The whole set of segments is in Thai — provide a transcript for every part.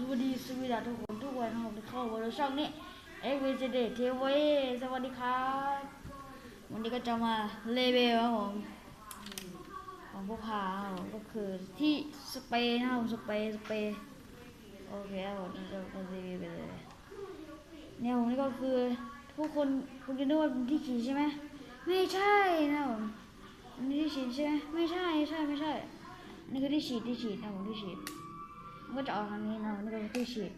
สวัสดีสวีดัสทุกคนทุกวันนะครับที่เข้ามาในช่องนี้เอ็กวีเจเดทีวีสวัสดีครับวันนี้ก็จะมาเลเวลครับผมของพวกพาผมก็คือที่สเปนนะครับสเปนสเปนโอเคครับผมนี่ก็มาเลเวลไปเลยเนี่ยผมนี่ก็คือทุกคนคุณจะนึกว่าเป็นที่ขี่ใช่ไหมไม่ใช่นะผมนนี้ที่ฉีดใช่ไหมไม่ใช่ไม่ใช่ไม่ใช่นี่คือที่ฉีดที่ฉีดนะผมที่ฉีด มันก็จะออกทางนี้นะนี่ก็ที่ฉีด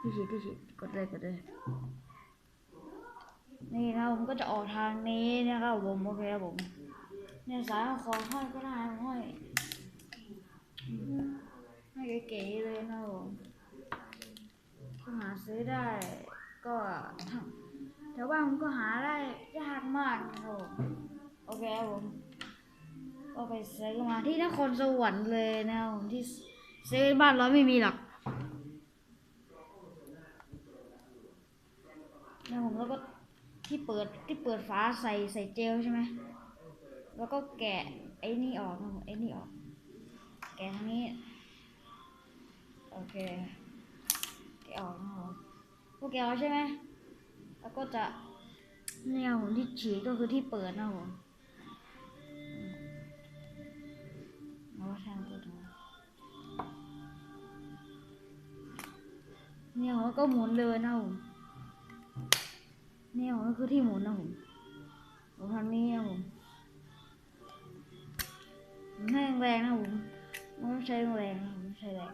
ที่ฉีดที่ฉีดกดเลยกดเลยนี่นะผมก็จะออกทางนี้นะครับผมโอเคครับผมเนี่ยสายคอห้อยก็ได้ห้อยอืมให้เก๋ๆเลยนะผมหาซื้อได้ก็ทางแถวบ้านผมก็หาได้ยากมากนะครับผมโอเคครับผมก็ไปซื้อมาที่นครสวรรค์เลยนะผมที่ ซื้อบ้านเราไม่มีหรอกเนี่ยผมแล้วก็ที่เปิดที่เปิดฝาใส่ใส่เจลใช่ไหม แล้วก็แกะไอ้นี่ออกนะผมไอ้นี่ออก แกะทางนี้ โอเค แกะออกนะผมพวกแกะออกใช่ไหม แล้วก็จะเนี่ยผมที่ฉีดก็คือที่เปิดนะผมอืมแล้วก็แทงตัวตรง มันก็หมุนเลยนะผมเนี่ยผมก็คือที่หมุนนะผมผมทำนี้นะผมให้แรงนะผมไม่ต้องใช้แรงนะผมใช้แรง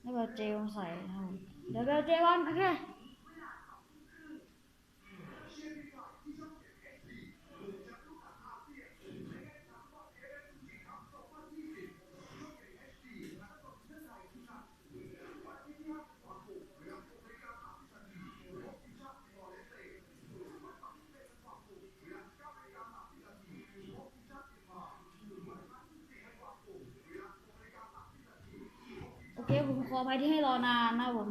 แล้วก็เจลใส่นะผมเดี๋ยวเอาเจลก่อนโอเค เคผมขออภัยที่ให้รอนานนะผม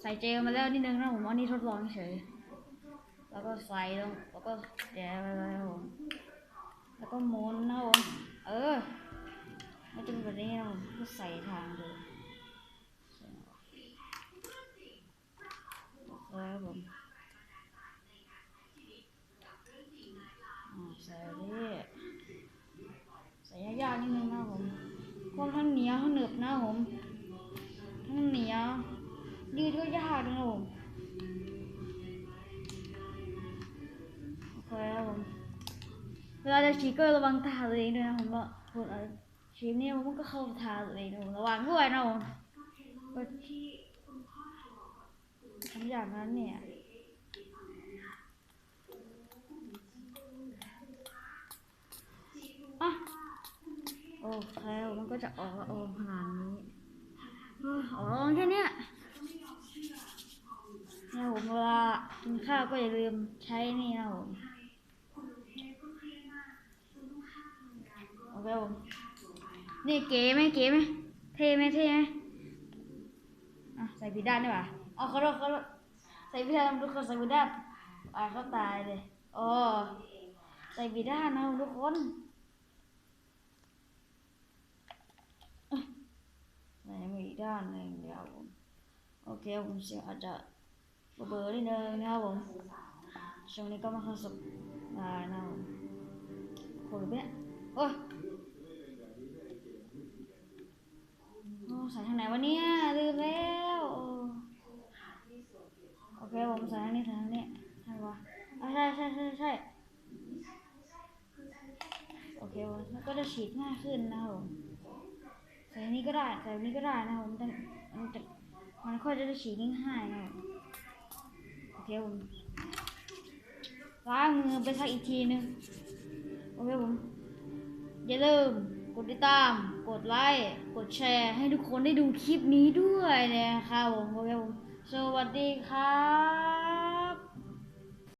ใส่เจลมาแล้วนิดนึงนะผมเอานี่ทดลองเฉย แล้วก็ใส่ลง แล้วก็แกะไปเลยผม แล้วก็หมุนนะผม เออไม่จนแบบนี้นะผมก็ใส่ทางเลยใส่ออกโอเคครับผมใส่ดิใส่ยากๆนิดนึงนะผมเพราะทั้งเหนียวทั้งหนึบนะผม ทั้งเหนียวยืดก็ยากนะผมโอเคครับผมเวลาจะฉีดก็ระวังตาตัวเองด้วยนะผมว่าคนเอาฉีดเนี่ยมันก็เข้าตาตัวเองนะผมระวังด้วยนะผมทำอย่างนั้นเนี่ยอะโอเคมันก็จะออกละออกขนาดนี้ อ๋อแค่เนี้ยนี่ยผมเวลากินข้าวก็อย่าลืมใช้นี่นะผมโอเคผมนี่เก๋ไหมเก๋ไหมเท่ไหมเท่ไหมอะใส่ผิดด้านดีกว่าเอาเขาโทษขาโทษใส่ผิดด้านทุกคนใส่ผิดด้านอ่าเขาตายเลยโอ้ใส่ผิดด้านนะทุกคนใส่มาอีกด้านหนึ่งเดี๋ยวผมโอเคผมเสียงอาจจะเบลอๆนิดนึงนะครับผมช่วงนี้ก็ไมาเข้าสับได้นะครับผมโอ้ยเนี่ยโอ้ยโอ้ใส่ทางไหนวะเนี่ยลืมแล้วโอเคผมใส่ทางนี้ใส่ทางนี้ใช่ปะอ่ใช่ใช่ใช่ใช่โอเคผมก็จะฉีดง่ายขึ้นนะครับผม ใส่นี้ก็ได้ใส่นี้ก็ได้นะครับผมแต่มันจะมันค่อยจะได้ฉีดง่ายๆนะครับโอเคผมล้างมือไปสักอีกทีนึงโอเคผมอย่าลืมกดติดตาม กดไลค์ กดแชร์ ให้ทุกคนได้ดูคลิปนี้ด้วยนะครับผมโอเคผมสวัสดีครับ